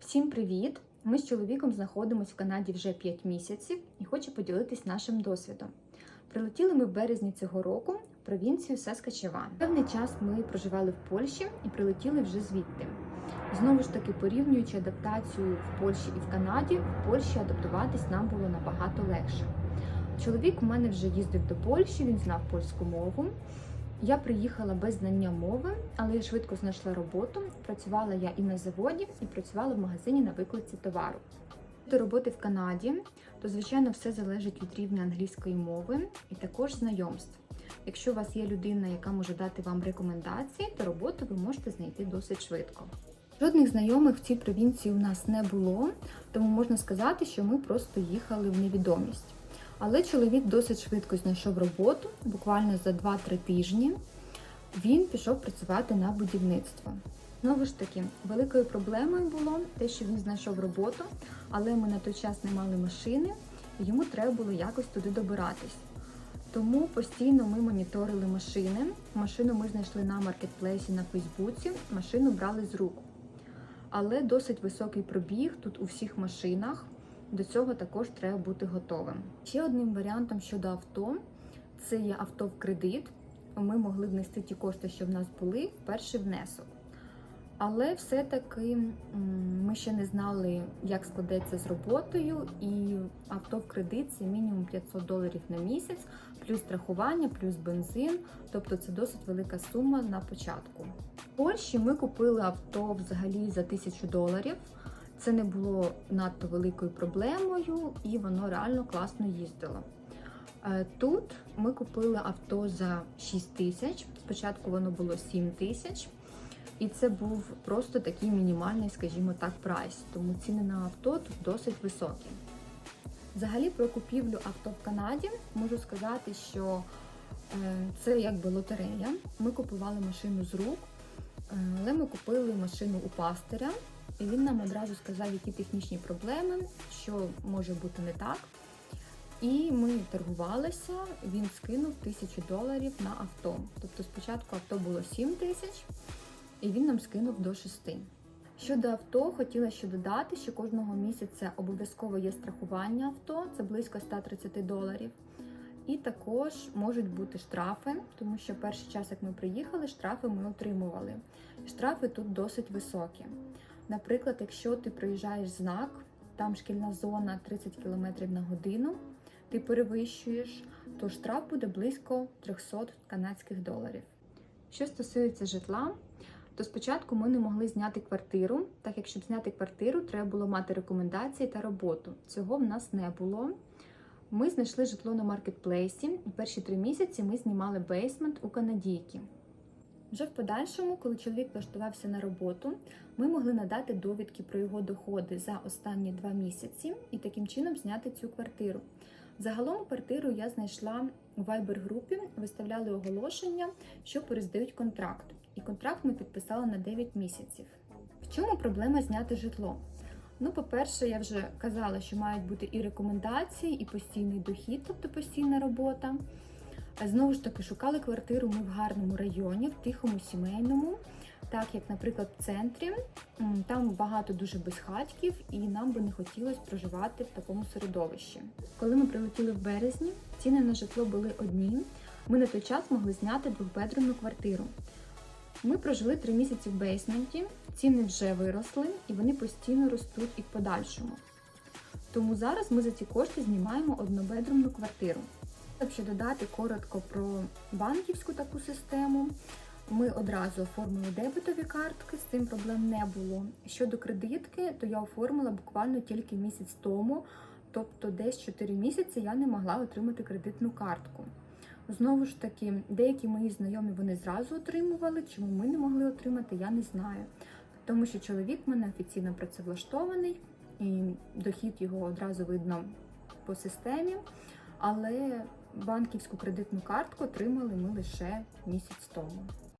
Всім привіт! Ми з чоловіком знаходимося в Канаді вже 5 місяців і хочу поділитись нашим досвідом. Прилетіли ми в березні цього року в провінцію Саскачеван. Певний час ми проживали в Польщі і прилетіли вже звідти. Знову ж таки, порівнюючи адаптацію в Польщі і в Канаді, в Польщі адаптуватись нам було набагато легше. Чоловік у мене вже їздив до Польщі, він знав польську мову. Я приїхала без знання мови, але я швидко знайшла роботу. Працювала я і на заводі, і працювала в магазині на викладці товару. До роботи в Канаді, то звичайно все залежить від рівня англійської мови і також знайомств. Якщо у вас є людина, яка може дати вам рекомендації, то роботу ви можете знайти досить швидко. Жодних знайомих в цій провінції у нас не було, тому можна сказати, що ми просто їхали в невідомість. Але чоловік досить швидко знайшов роботу, буквально за 2-3 тижні. Він пішов працювати на будівництво. Знову ж таки, великою проблемою було те, що він знайшов роботу, але ми на той час не мали машини, і йому треба було якось туди добиратись. Тому постійно ми моніторили машини. Машину ми знайшли на маркетплейсі на Фейсбуці, машину брали з рук. Але досить високий пробіг тут у всіх машинах. До цього також треба бути готовим. Ще одним варіантом щодо авто це є авто в кредит. Ми могли внести ті кошти, що в нас були, в перший внесок. Але все-таки ми ще не знали, як складеться з роботою, і авто в кредит це мінімум 500 доларів на місяць, плюс страхування, плюс бензин. Тобто це досить велика сума на початку. В Польщі ми купили авто взагалі за 1000 доларів. Це не було надто великою проблемою, і воно реально класно їздило. Е, Тут ми купили авто за 6 тисяч. Спочатку воно було 7 тисяч, і це був просто такий мінімальний, скажімо так, прайс. Тому ціни на авто тут досить високі. Взагалі, про купівлю авто в Канаді можу сказати, що е, це якби лотерея. Ми купували машину з рук, е, але ми купили машину у пастиря. І він нам одразу сказав, які технічні проблеми, що може бути не так. І ми торгувалися, він скинув тисячу доларів на авто. Тобто спочатку авто було 7 тисяч, і він нам скинув до 6. Щодо авто, хотіла ще додати, що кожного місяця обов'язково є страхування авто, це близько 130 доларів. І також можуть бути штрафи, тому що перший час, як ми приїхали, штрафи ми отримували. Штрафи тут досить високі. Наприклад, якщо ти проїжджаєш знак, там шкільна зона 30 км на годину, ти перевищуєш, то штраф буде близько 300 канадських доларів. Що стосується житла, то спочатку ми не могли зняти квартиру, так як щоб зняти квартиру, треба було мати рекомендації та роботу. Цього в нас не було. Ми знайшли житло на маркетплейсі, і перші три місяці ми знімали бейсмент у канадійки. Вже в подальшому, коли чоловік влаштувався на роботу, ми могли надати довідки про його доходи за останні два місяці і таким чином зняти цю квартиру. Загалом квартиру я знайшла у Viber-групі, виставляли оголошення, що перездають контракт. І контракт ми підписали на 9 місяців. В чому проблема зняти житло? Ну, по-перше, я вже казала, що мають бути і рекомендації, і постійний дохід, тобто постійна робота. Знову ж таки, шукали квартиру ми в гарному районі, в тихому сімейному, так як, наприклад, в центрі там багато дуже безхатьків, і нам би не хотілося проживати в такому середовищі. Коли ми прилетіли в березні, ціни на житло були одні. Ми на той час могли зняти двохбедрумну квартиру. Ми прожили три місяці в бейсменті, ціни вже виросли і вони постійно ростуть і в подальшому. Тому зараз ми за ці кошти знімаємо однобедрумну квартиру. Щоб ще додати коротко про банківську таку систему, ми одразу оформили дебетові картки, з цим проблем не було. Щодо кредитки, то я оформила буквально тільки місяць тому, тобто десь 4 місяці я не могла отримати кредитну картку. Знову ж таки, деякі мої знайомі вони зразу отримували. Чому ми не могли отримати, я не знаю. Тому що чоловік в мене офіційно працевлаштований, і дохід його одразу видно по системі. Але банківську кредитну картку отримали ми лише місяць тому.